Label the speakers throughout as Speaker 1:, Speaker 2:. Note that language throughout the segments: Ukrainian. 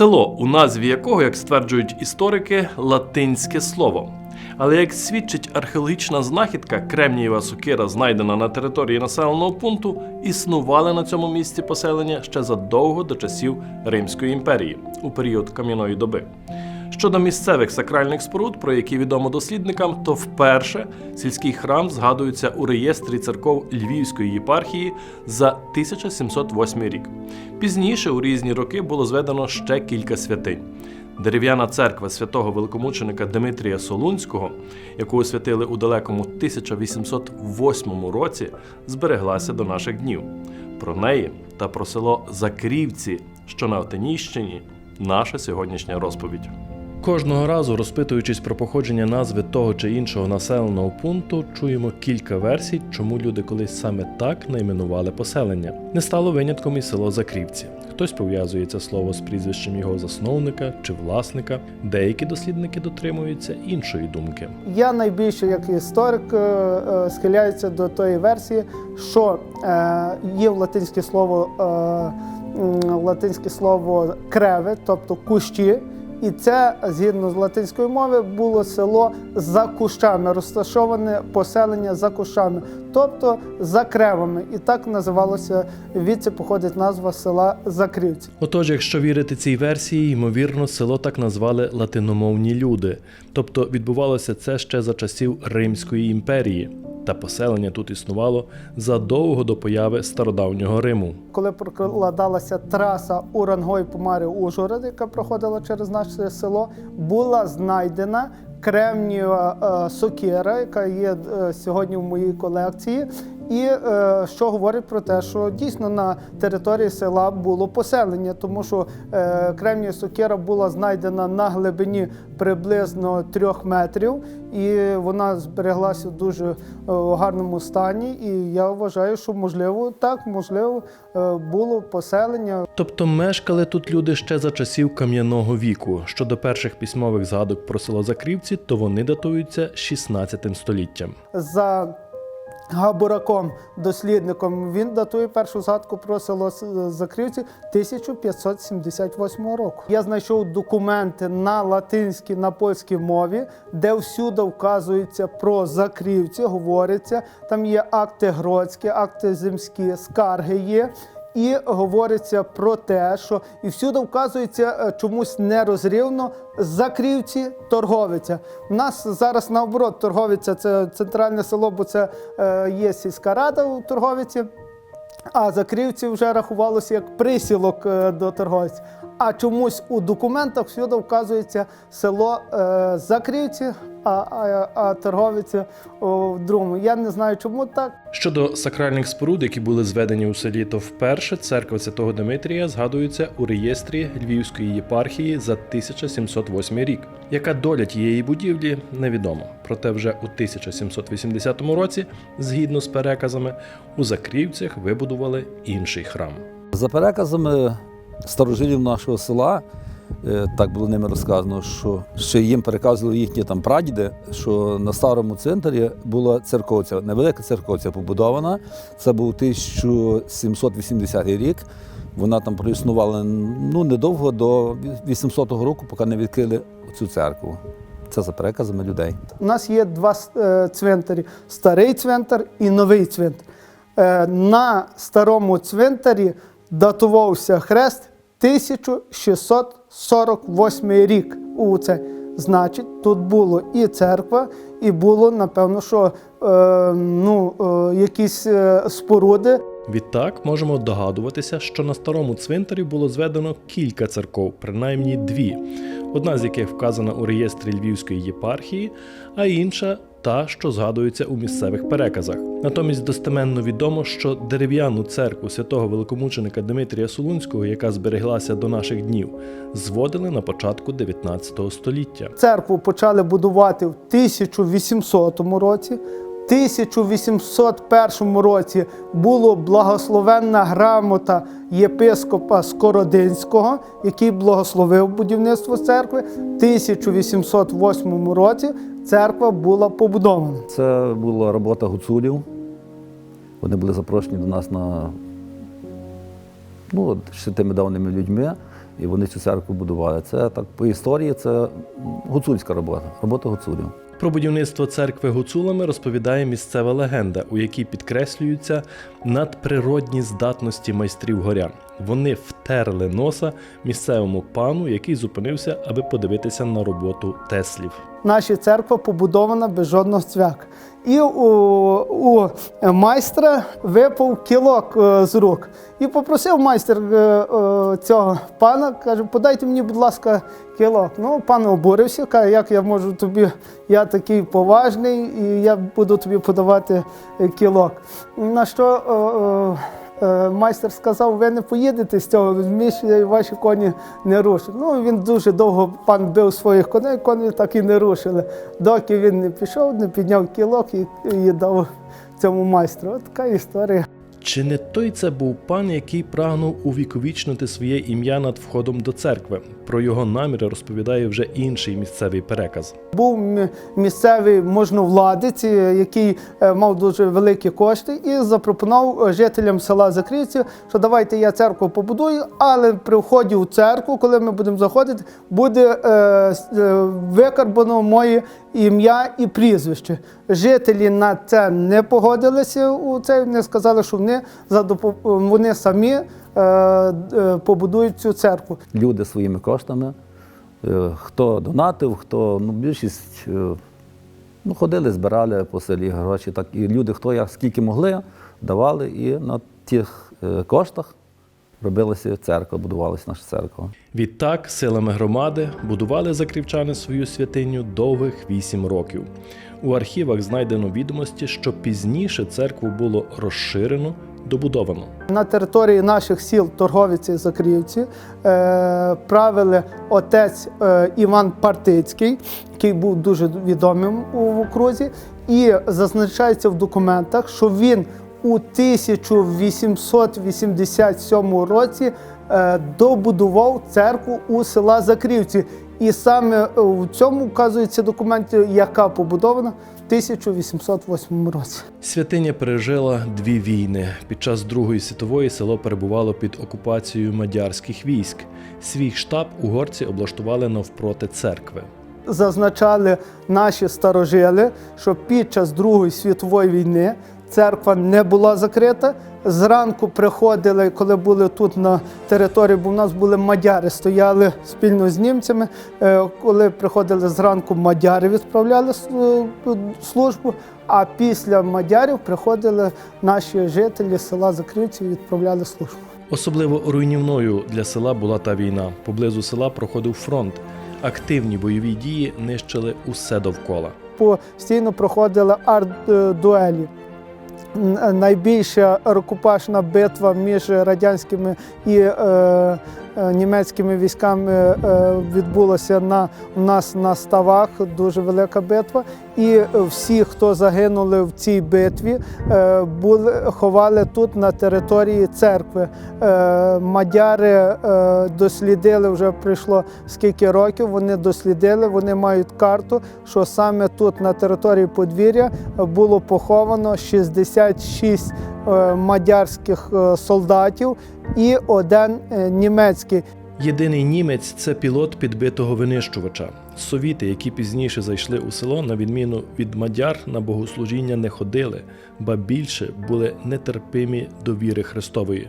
Speaker 1: Село, у назві якого, як стверджують історики, латинське слово. Але як свідчить археологічна знахідка, Кремнієва сокира, знайдена на території населеного пункту, існували на цьому місці поселення ще задовго до часів Римської імперії у період кам'яної доби. Щодо місцевих сакральних споруд, про які відомо дослідникам, то вперше сільський храм згадується у реєстрі церков Львівської єпархії за 1708 рік. Пізніше, у різні роки, було зведено ще кілька святинь. Дерев'яна церква святого великомученика Дмитрія Солунського, яку освятили у далекому 1808 році, збереглася до наших днів. Про неї та про село Закрівці, що на Отеніщині, наша сьогоднішня розповідь. Кожного разу, розпитуючись про походження назви того чи іншого населеного пункту, чуємо кілька версій, чому люди колись саме так найменували поселення. Не стало винятком і село Закрівці. Хтось пов'язує це слово з прізвищем його засновника чи власника. Деякі дослідники дотримуються іншої думки.
Speaker 2: Я найбільше як історик е, е, схиляюся до тої версії, що е, є в латинське слово латинське слово креви, тобто кущі. І це згідно з латинської мови було село за кущами, розташоване поселення за кущами, тобто за кревами. І так називалося відси походить назва села Закрівці.
Speaker 1: Отож, якщо вірити цій версії, ймовірно, село так назвали латиномовні люди, тобто відбувалося це ще за часів Римської імперії, та поселення тут існувало задовго до появи стародавнього Риму.
Speaker 2: коли прокладалася траса Урангой помари Ужгород, яка проходила через наше село, була знайдена кремнієва е, сокира, яка є е, сьогодні в моїй колекції. І е, що говорить про те, що дійсно на території села було поселення, тому що е, кремнієва сокира була знайдена на глибині приблизно трьох метрів, і вона збереглася в дуже е, гарному стані. І я вважаю, що можливо так, можливо, е, було поселення.
Speaker 1: Тобто мешкали тут люди ще за часів кам'яного віку. Щодо перших письмових згадок про село Закрівці, то вони датуються 16 століттям.
Speaker 2: За Габураком, дослідником, він датує першу згадку про село Закрівці 1578 року. Я знайшов документи на латинській, на польській мові, де всюди вказується про Закрівці, говориться. Там є акти гродські, акти земські, скарги є. І говориться про те, що і всюди вказується е, чомусь нерозрівно закрівці торговиця. У нас зараз наоборот торговиця це центральне село, бо це е, є сільська рада у торговиці. А закрівці вже рахувалося як присілок е, до торговиці. А чомусь у документах всюди вказується село е, Закрівці, а, а, а торговиця о, в другому. Я не знаю, чому так.
Speaker 1: Щодо сакральних споруд, які були зведені у селі, то вперше церква святого Дмитрія згадується у реєстрі Львівської єпархії за 1708 рік. Яка доля тієї будівлі невідомо. Проте вже у 1780 році, згідно з переказами, у Закрівцях вибудували інший храм.
Speaker 3: За переказами старожилів нашого села, е, так було ними розказано, що ще їм переказували їхні там прадіди, що на старому цвинтарі була церковця, невелика церковця побудована. Це був 1780 рік. Вона там проіснувала ну, недовго до 800 року, поки не відкрили цю церкву. Це за переказами людей.
Speaker 2: У нас є два е, цвинтарі: старий цвинтар і новий цвинтар. Е, На старому цвинтарі датувався хрест 1648 рік. У це. Значить, тут було і церква, і було, напевно, що е, ну, е, якісь е, споруди.
Speaker 1: Відтак можемо догадуватися, що на старому цвинтарі було зведено кілька церков, принаймні дві, одна з яких вказана у реєстрі Львівської єпархії, а інша та, що згадується у місцевих переказах. Натомість достеменно відомо, що дерев'яну церкву святого великомученика Дмитрія Солунського, яка збереглася до наших днів, зводили на початку 19 століття.
Speaker 2: Церкву почали будувати в 1800 році. В 1801 році була благословенна грамота єпископа Скородинського, який благословив будівництво церкви. В 1808 році церква була побудована.
Speaker 3: Це була робота гуцулів. Вони були запрошені до нас на ну, ще тими давними людьми. і вони цю церкву будували. Це так по історії, це гуцульська робота, робота гуцулів.
Speaker 1: Про будівництво церкви гуцулами розповідає місцева легенда, у якій підкреслюються надприродні здатності майстрів горян. Вони втерли носа місцевому пану, який зупинився, аби подивитися на роботу Теслів.
Speaker 2: Наша церква побудована без жодного цвяка. І у, у майстра випав кілок е, з рук. І попросив майстер е, е, цього пана, каже, подайте мені, будь ласка, кілок. Ну, пан обурився, каже, як я можу тобі, я такий поважний, і я буду тобі подавати кілок. На що майстер сказав, ви не поїдете з цього, ваші коні не рушать. Ну, він дуже довго пан бив своїх коней, коні так і не рушили. Доки він не пішов, не підняв кілок і, і дав цьому майстру. От така історія.
Speaker 1: Чи не той це був пан, який прагнув увіковічнити своє ім'я над входом до церкви? Про його наміри розповідає вже інший місцевий переказ.
Speaker 2: Був місцевий можновладець, е, який е, мав дуже великі кошти, і запропонував е, жителям села Закрівці, що давайте я церкву побудую, але при вході у церкву, коли ми будемо заходити, буде викарбано моє ім'я і прізвище. Жителі на це не погодилися у це. Вони сказали, що вони за вони самі побудують цю церкву.
Speaker 3: Люди своїми коштами, е, хто донатив, хто ну, більшість е, ну, ходили, збирали по селі гроші. Так, і люди, хто як скільки могли, давали, і на тих е, коштах робилася церква, будувалася наша церква.
Speaker 1: Відтак, силами громади будували закрівчани свою святиню довгих вісім років. У архівах знайдено відомості, що пізніше церкву було розширено, добудовано.
Speaker 2: На території наших сіл Торговиці і Закрівці е, правили отець е, Іван Партицький, який був дуже відомим у окрузі, і зазначається в документах, що він у 1887 році добудував церкву у села Закрівці. І саме у цьому вказується документі, яка побудована в 1808 році.
Speaker 1: Святиня пережила дві війни. Під час Другої світової село перебувало під окупацією мадярських військ. Свій штаб угорці облаштували навпроти церкви.
Speaker 2: зазначали наші старожили, що під час Другої світової війни церква не була закрита. Зранку приходили, коли були тут на території, бо в нас були мадяри, стояли спільно з німцями. Е, Коли приходили зранку, мадяри відправляли е, службу, а після мадярів приходили наші жителі села Закрівці і відправляли службу.
Speaker 1: Особливо руйнівною для села була та війна. Поблизу села проходив фронт. Активні бойові дії нищили усе довкола.
Speaker 2: постійно проходили арт-дуелі. Найбільша рукопашна битва між радянськими і е, німецькими військами е, відбулася на, у нас на ставах, дуже велика битва. І всі, хто загинули в цій битві, е, були, ховали тут на території церкви. Е, Мадяри е, дослідили, вже пройшло скільки років, вони дослідили, вони мають карту, що саме тут на території подвір'я було поховано 66 е, мадярських е, солдатів і один е, німецький.
Speaker 1: Єдиний німець це пілот підбитого винищувача. Совіти, які пізніше зайшли у село, на відміну від мадяр, на богослужіння не ходили, ба більше були нетерпимі до віри Христової.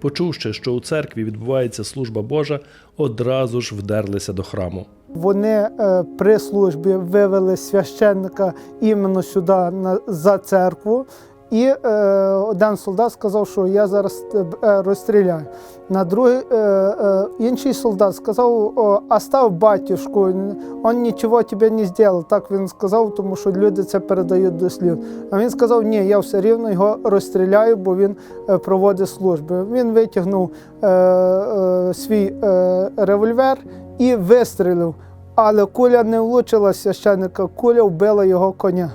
Speaker 1: Почувши, що у церкві відбувається служба Божа, одразу ж вдерлися до храму.
Speaker 2: Вони е, при службі вивели священника іменно сюди за церкву. І е, один солдат сказав, що я зараз е, розстріляю. На другий е, е, інший солдат сказав, «О, остав батюшку, він нічого тобі не зробив. Так він сказав, тому що люди це передають до слів. А він сказав, ні, я все рівно його розстріляю, бо він е, проводить служби. Він витягнув е, е, свій е, револьвер і вистрілив. Але куля не влучила священника, куля вбила його коня.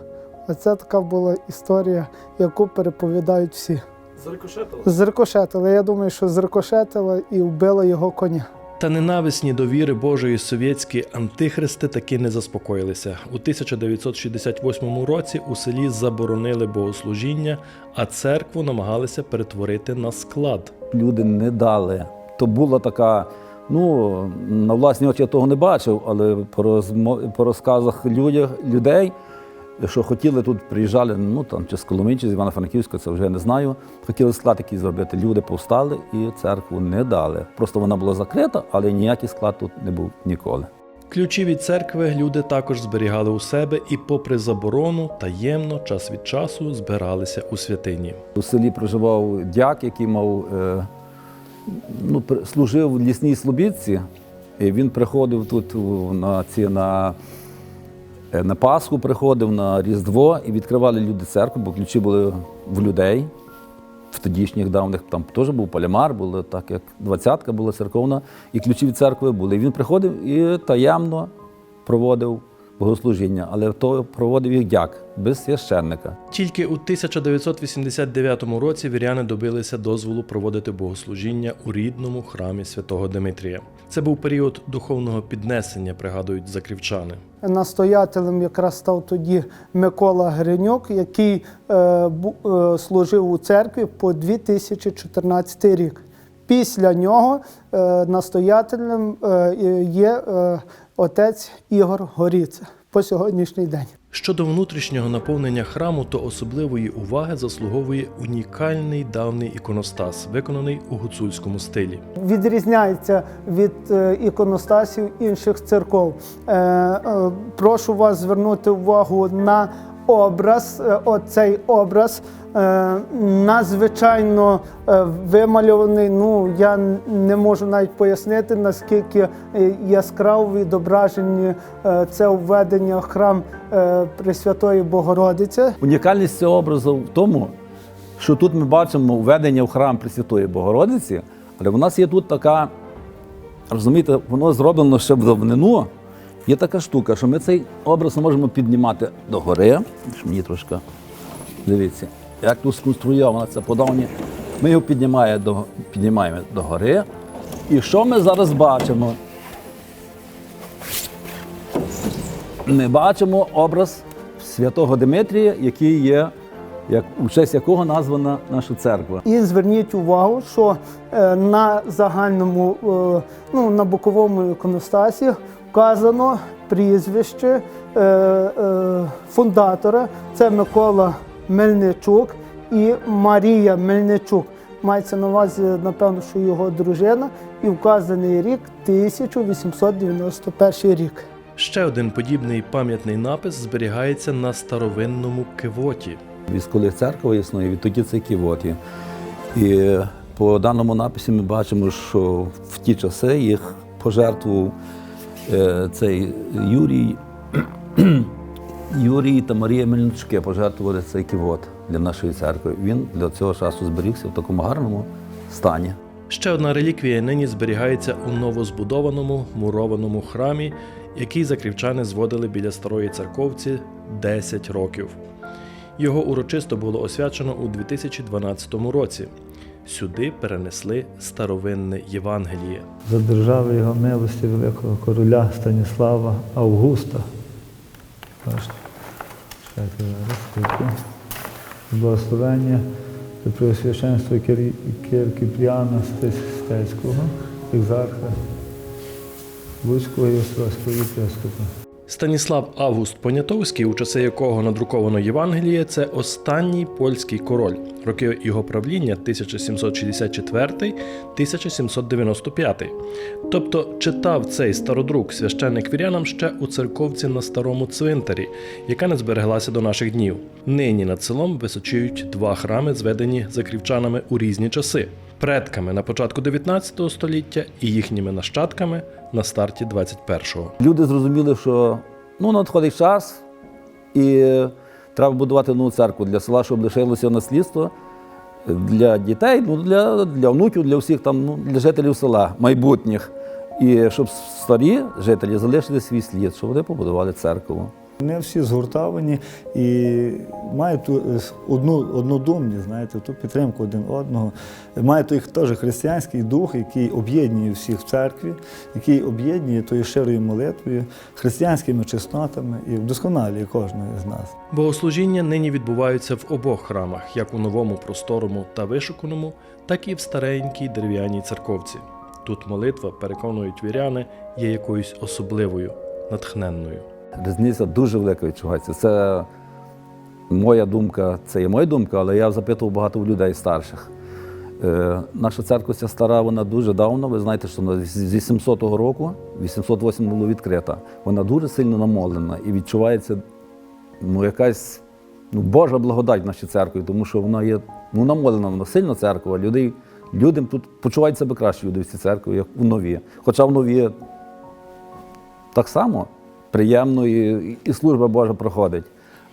Speaker 2: Оце така була історія, яку переповідають всі.
Speaker 1: Зарикошетили.
Speaker 2: Зрикошетила. Я думаю, що зрикошетила і вбила його коня.
Speaker 1: Та ненависні до віри Божої совєтські антихристи таки не заспокоїлися. У 1968 році у селі заборонили богослужіння, а церкву намагалися перетворити на склад.
Speaker 3: Люди не дали. То була така Ну, на власні очі я того не бачив, але по, розмо... по розказах людях, людей, що хотіли тут, приїжджали, ну там чи з Коломиї, чи з Івано-Франківська, це вже не знаю. Хотіли склад якийсь зробити. Люди повстали і церкву не дали. Просто вона була закрита, але ніякий склад тут не був ніколи.
Speaker 1: Ключі від церкви люди також зберігали у себе і, попри заборону, таємно час від часу збиралися у святині.
Speaker 3: У селі проживав дяк, який мав, е, ну, служив в лісній слобідці. І він приходив тут на, ці, на, на Пасху, приходив на Різдво і відкривали люди церкву, бо ключі були в людей. В тодішніх давних там теж був полімар, було так як двадцятка була церковна, і ключі від церкви були. Він приходив і таємно проводив богослужіння, але то проводив їх дяк, без священника.
Speaker 1: Тільки у 1989 році віряни добилися дозволу проводити богослужіння у рідному храмі святого Димитрія. Це був період духовного піднесення, пригадують закрівчани.
Speaker 2: Настоятелем якраз став тоді Микола Гринюк, який е, бу- е, служив у церкві по 2014 рік. Після нього е, настоятелем е, є е, отець Ігор Горіця по сьогоднішній день.
Speaker 1: Щодо внутрішнього наповнення храму, то особливої уваги заслуговує унікальний давній іконостас, виконаний у гуцульському стилі.
Speaker 2: відрізняється від е, іконостасів інших церков. Е, е, Прошу вас звернути увагу на образ. Е, Оцей образ е, надзвичайно е, вимальований. Ну я не можу навіть пояснити, наскільки яскраво відображені це введення храм Пресвятої Богородиці.
Speaker 3: Унікальність цього образу в тому, що тут ми бачимо введення в храм Пресвятої Богородиці, але в нас є тут така, розумієте, воно зроблено ще в давнину. Є така штука, що ми цей образ можемо піднімати догори. Мені трошки дивіться, як тут сконструйовано це подавні. Ми його піднімаємо до, піднімаємо догори. І що ми зараз бачимо? Ми бачимо образ святого Димитрія, який є, як, у честь якого названа наша церква.
Speaker 2: І зверніть увагу, що е, на загальному, е, ну, на боковому іконостасі вказано прізвище е, е, фундатора. Це Микола Мельничук і Марія Мельничук. Мається на увазі, напевно, що його дружина, і вказаний рік 1891 рік.
Speaker 1: Ще один подібний пам'ятний напис зберігається на старовинному кивоті.
Speaker 3: Військових церква існує, відтоді це ківоті. І по даному написі ми бачимо, що в ті часи їх пожертвував цей Юрій, Юрій та Марія Мельничуки пожертвували цей ківот для нашої церкви. Він для цього часу зберігся в такому гарному стані.
Speaker 1: Ще одна реліквія нині зберігається у новозбудованому мурованому храмі, який закрівчани зводили біля старої церковці 10 років. Його урочисто було освячено у 2012 році. Сюди перенесли старовинне Євангеліє.
Speaker 4: за держави його милості великого короля Станіслава Августа. Благословення та Преосвященство Кир- Кир Стецького, екзарха Луцького і Острозького єпископа.
Speaker 1: Станіслав Август Понятовський, у часи якого надруковано Євангеліє, це останній польський король. Роки його правління 1764-1795. Тобто читав цей стародрук священник вірянам ще у церковці на старому цвинтарі, яка не збереглася до наших днів. Нині над селом височують два храми, зведені закрівчанами у різні часи. Предками на початку 19 століття і їхніми нащадками на старті 21-го.
Speaker 3: Люди зрозуміли, що ну, надходить час, і треба будувати нову церкву для села, щоб лишилося наслідство для дітей, ну, для, для внуків, для всіх там, ну, для жителів села, майбутніх. І щоб старі жителі залишили свій слід, щоб вони побудували церкву.
Speaker 4: Вони всі згуртовані і мають е, одну однодумні, знаєте, ту підтримку один одного. Мають той теж християнський дух, який об'єднує всіх в церкві, який об'єднує тою щирою молитвою, християнськими чеснотами і вдосконалює кожного з нас.
Speaker 1: Богослужіння нині відбуваються в обох храмах, як у новому просторому та вишуканому, так і в старенькій дерев'яній церковці. Тут молитва, переконують віряни, є якоюсь особливою, натхненною.
Speaker 3: Різниця дуже велика відчувається. Це моя думка, це є моя думка, але я запитував багато людей старших. Е, наша церква ця стара, вона дуже давно. Ви знаєте, що вона з 800 року, 808 була відкрита. Вона дуже сильно намолена і відчувається ну, якась ну, Божа благодать в нашій церкві, тому що вона є ну, намолена, вона сильна церква. Людей, людям тут почувають себе краще люди в цій церкві, як у нові. Хоча в нові так само приємно і, і служба Божа проходить,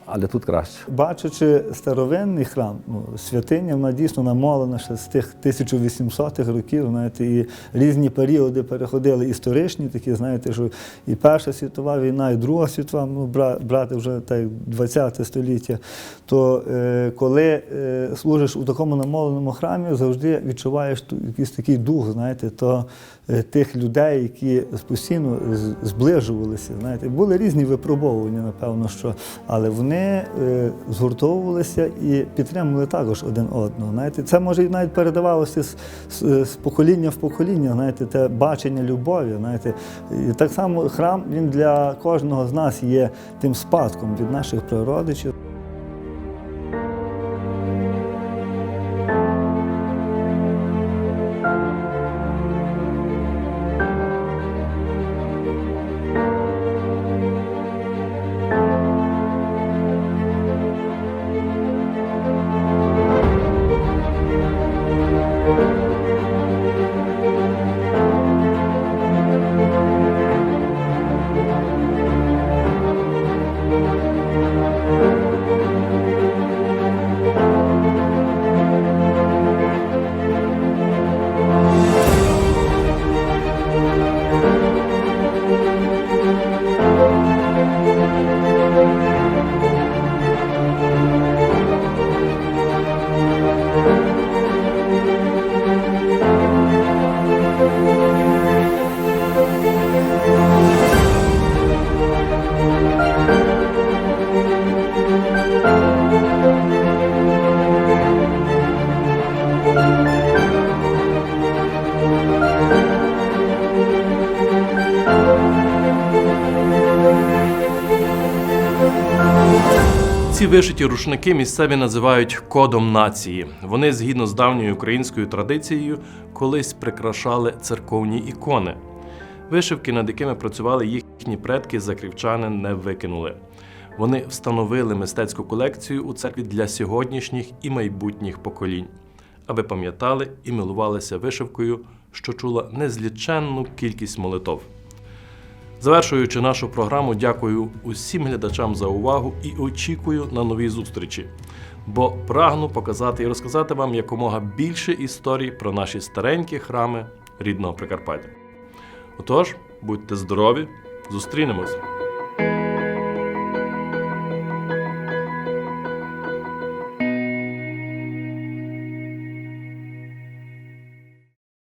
Speaker 3: але тут краще.
Speaker 4: Бачачи старовинний храм, ну, святиня, вона дійсно намолена ще з тих 1800-х років, знаєте, і різні періоди переходили історичні, такі, знаєте, що і Перша світова війна, і Друга світова, ну, брати вже так, 20 століття, то е, коли е, служиш у такому намоленому храмі, завжди відчуваєш якийсь такий дух, знаєте, то тих людей, які постійно зближувалися. Знаєте, були різні випробовування, напевно, що, але вони е, згуртовувалися і підтримували також один одного. Знаєте, це може і навіть передавалося з, з, з покоління в покоління, знаєте, те бачення любові. Знаєте. І так само храм він для кожного з нас є тим спадком від наших прародичів.
Speaker 1: Вишиті рушники місцеві називають кодом нації. Вони, згідно з давньою українською традицією, колись прикрашали церковні ікони. Вишивки, над якими працювали їхні предки, закрівчани не викинули. Вони встановили мистецьку колекцію у церкві для сьогоднішніх і майбутніх поколінь, аби пам'ятали і милувалися вишивкою, що чула незліченну кількість молитов. Завершуючи нашу програму, дякую усім глядачам за увагу і очікую на нові зустрічі. Бо прагну показати і розказати вам якомога більше історій про наші старенькі храми рідного Прикарпаття. Отож, будьте здорові, зустрінемось!